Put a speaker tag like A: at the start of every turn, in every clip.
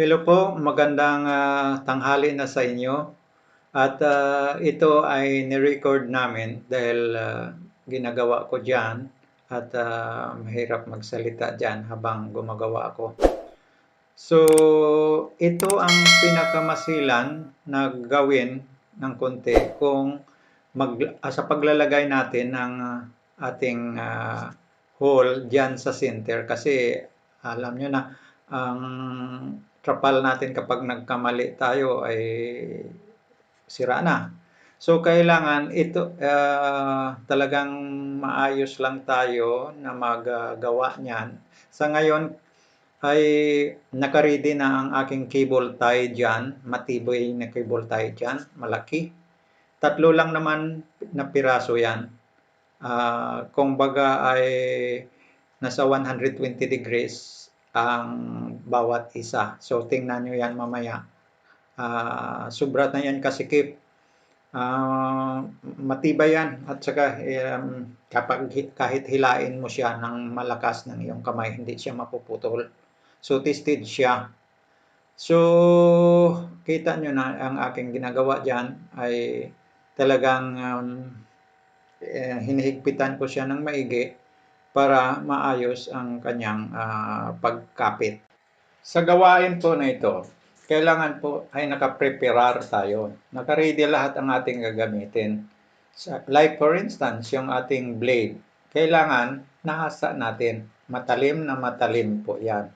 A: Hello po, magandang ah, tanghali na sa inyo. At ah, ito ay ni-record namin dahil ah, ginagawa ko diyan at ah, mahirap magsalita diyan habang gumagawa ako. So, ito ang pinakamasilan na gawin ng konti kung mag, ah, sa paglalagay natin ng ating ah, hole diyan sa center kasi alam nyo na ang trapal natin kapag nagkamali tayo ay sira na. So kailangan ito ah, talagang maayos lang tayo na maggawa niyan. Sa ngayon ay naka-ready na ang aking cable tie diyan, matibay na cable tie diyan, malaki. Tatlo lang naman na piraso 'yan. Ah, kung baga ay nasa 120 degrees ang bawat isa. So tingnan nyo yan mamaya. Ah, sobra na yan kasikip. Ah, matibay yan at saka um, kapag hi- kahit hilain mo siya ng malakas ng iyong kamay, hindi siya mapuputol. So tested siya. So kita nyo na ang aking ginagawa dyan ay talagang um, eh, hinihigpitan ko siya ng maigi para maayos ang kanyang ah, pagkapit. Sa gawain po na ito, kailangan po ay nakapreparar tayo. Nakaready lahat ang ating gagamitin. Sa, like for instance, yung ating blade, kailangan nahasa natin. Matalim na matalim po yan.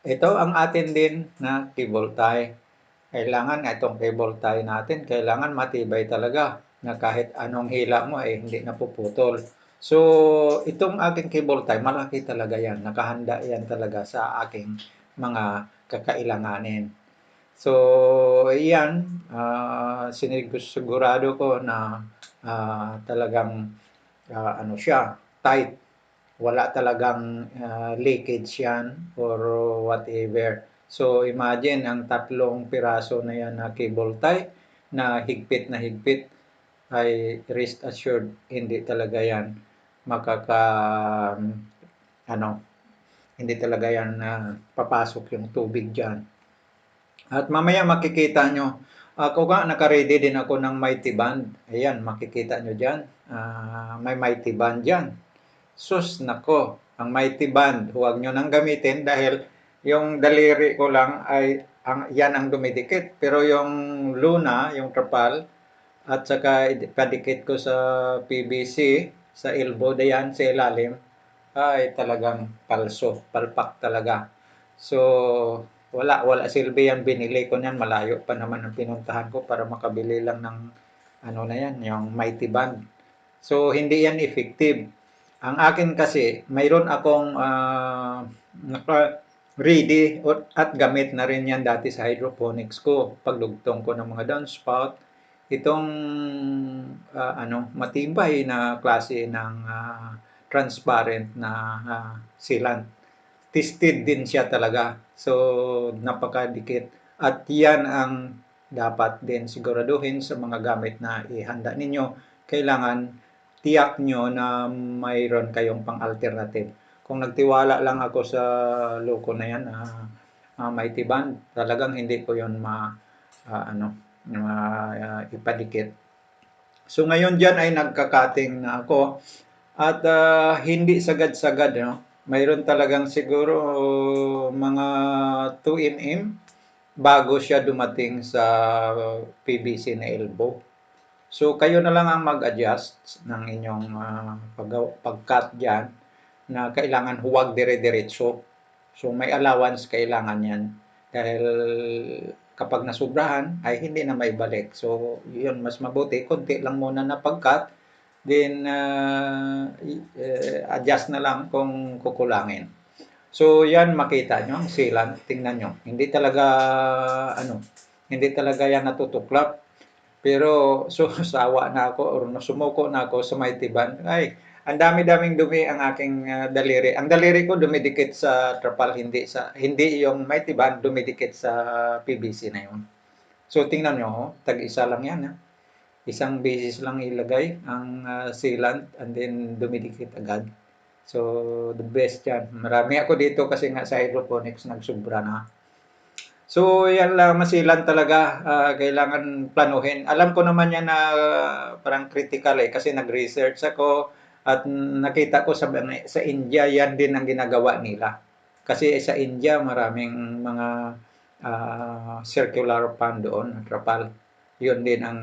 A: Ito ang atin din na cable tie. Kailangan itong cable tie natin, kailangan matibay talaga na kahit anong hila mo ay hindi napuputol. So, itong aking cable tie, malaki talaga yan. Nakahanda yan talaga sa aking mga kakailanganin. So, yan, uh, sinigurado ko na ah, talagang ah, ano siya, tight. Wala talagang ah, leakage yan or whatever. So, imagine ang tatlong piraso na yan na cable tie na higpit na higpit ay rest assured hindi talaga yan makaka ano hindi talaga yan na papasok yung tubig dyan. At mamaya makikita nyo, ako nga nakaready din ako ng mighty band. Ayan, makikita nyo dyan. Ah, may mighty band dyan. Sus, nako, ang mighty band, huwag nyo nang gamitin dahil yung daliri ko lang ay ang, yan ang dumidikit. Pero yung luna, yung trapal, at saka padikit ko sa PVC, sa elbow na yan, sa ilalim, ay talagang palso, palpak talaga. So, wala, wala silbi yan, binili ko niyan, malayo pa naman ang pinuntahan ko para makabili lang ng ano na yan, yung mighty band. So, hindi yan effective. Ang akin kasi, mayroon akong uh, ready at gamit na rin yan dati sa hydroponics ko. Pagdugtong ko ng mga downspout, itong uh, ano matibay na klase ng uh, transparent na uh, sealant. Tested din siya talaga. So, napakadikit. At yan ang dapat din siguraduhin sa mga gamit na ihanda ninyo. Kailangan tiyak nyo na mayroon kayong pang-alternative. Kung nagtiwala lang ako sa loko na yan, uh, uh, may tiban, talagang hindi ko yon ma, uh, ano, uh, ipadikit. So ngayon diyan ay nagkakating na ako at uh, hindi sagad-sagad, no? Mayroon talagang siguro mga 2 mm bago siya dumating sa PVC na elbow. So kayo na lang ang mag-adjust ng inyong uh, pag pag-cut diyan na kailangan huwag dire-diretso. So may allowance kailangan yan dahil kapag nasubrahan ay hindi na maibalik. So yun mas mabuti konti lang muna na pag-cut then uh, adjust na lang kung kukulangin. So yan makita nyo ang sealant, tingnan nyo. Hindi talaga ano, hindi talaga yan natutuklap. Pero so sawa na ako or sumuko na ako sa mighty band. Ay, ang dami-daming dumi ang aking uh, daliri. Ang daliri ko dumidikit sa trapal, hindi sa hindi yung mighty band dumidikit sa PVC na yun. So tingnan nyo, oh, tag-isa lang yan. Ha? isang beses lang ilagay ang uh, sealant and then dumidikit agad. So, the best yan. Marami ako dito kasi nga sa hydroponics nagsubra na. So, yan lang masilan talaga, ah, kailangan planuhin. Alam ko naman yan na ah, parang critical eh, kasi nag-research ako at nakita ko sa, sa India, yan din ang ginagawa nila. Kasi sa India, maraming mga ah, circular pan doon, trapal. Yun din ang,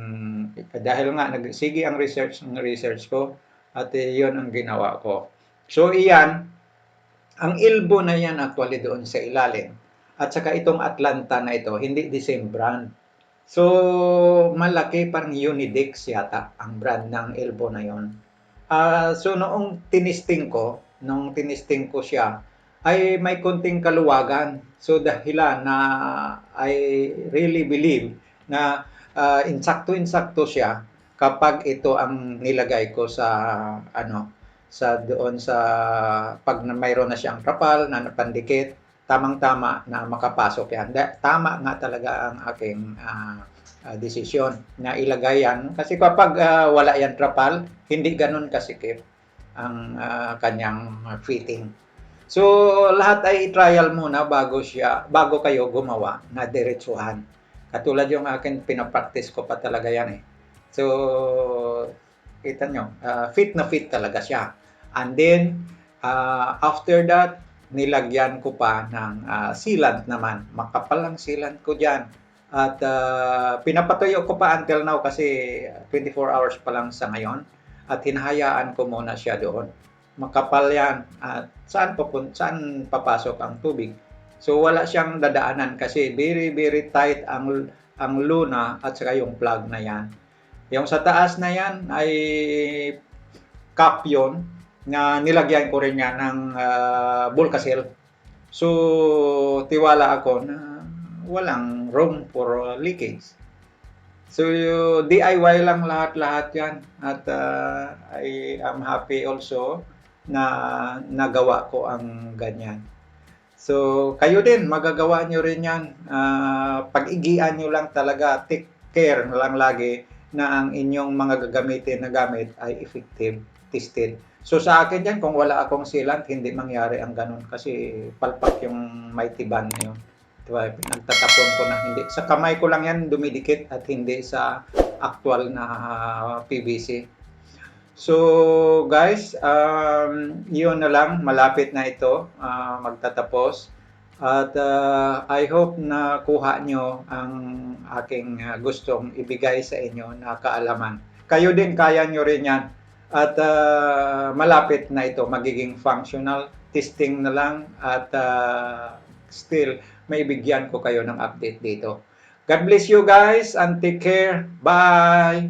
A: dahil nga, nagsige ang research ng research ko, at eh, yun ang ginawa ko. So, iyan, ang ilbo na yan actually doon sa ilalim. At saka itong Atlanta na ito, hindi the same brand. So, malaki parang Unidix yata ang brand ng elbow na yon. Ah, so, noong tinisting ko, nung tinisting ko siya, ay may konting kaluwagan. So, dahilan na I really believe na ah, insakto-insakto siya kapag ito ang nilagay ko sa ano sa doon sa pag mayroon na siyang trapal na napandikit tamang-tama na makapasok yan. Da- Tama nga talaga ang aking ah, ah, desisyon na ilagay yan. Kasi kapag ah, wala yan trapal, hindi ganun kasikip ang ah, kanyang fitting. So, lahat ay trial muna bago siya, bago kayo gumawa na diretsuhan. Katulad yung akin, pinapractice ko pa talaga yan eh. So, kita nyo, ah, fit na fit talaga siya. And then, ah, after that, nilagyan ko pa ng ah, sealant naman. Makapal ang sealant ko dyan. At ah, pinapatuyo ko pa until now kasi 24 hours pa lang sa ngayon. At hinahayaan ko muna siya doon. Makapal yan. At saan, papun saan papasok ang tubig? So wala siyang dadaanan kasi very very tight ang ang luna at saka yung plug na yan. Yung sa taas na yan ay cap yun na nilagyan ko rin yan ng uh, Bulkasil. So, tiwala ako na walang room for uh, leakage. So, DIY lang lahat-lahat yan. At uh, I am happy also na nagawa ko ang ganyan. So, kayo din, magagawa nyo rin yan. Ah, pag-igian nyo lang talaga, take care lang lagi na ang inyong mga gagamitin na gamit ay effective, tested. So sa akin yan, kung wala akong sealant, hindi mangyari ang ganun kasi palpak yung mighty band na yun. Diba? Pinagtatapon ko na hindi. Sa kamay ko lang yan dumidikit at hindi sa actual na ah, PVC. So guys, um, yun na lang, malapit na ito, ah, magtatapos. At ah, I hope na kuha nyo ang aking ah, gustong ibigay sa inyo na kaalaman. Kayo din, kaya nyo rin yan. At ah, malapit na ito, magiging functional testing na lang at ah, still may bigyan ko kayo ng update dito. God bless you guys and take care. Bye!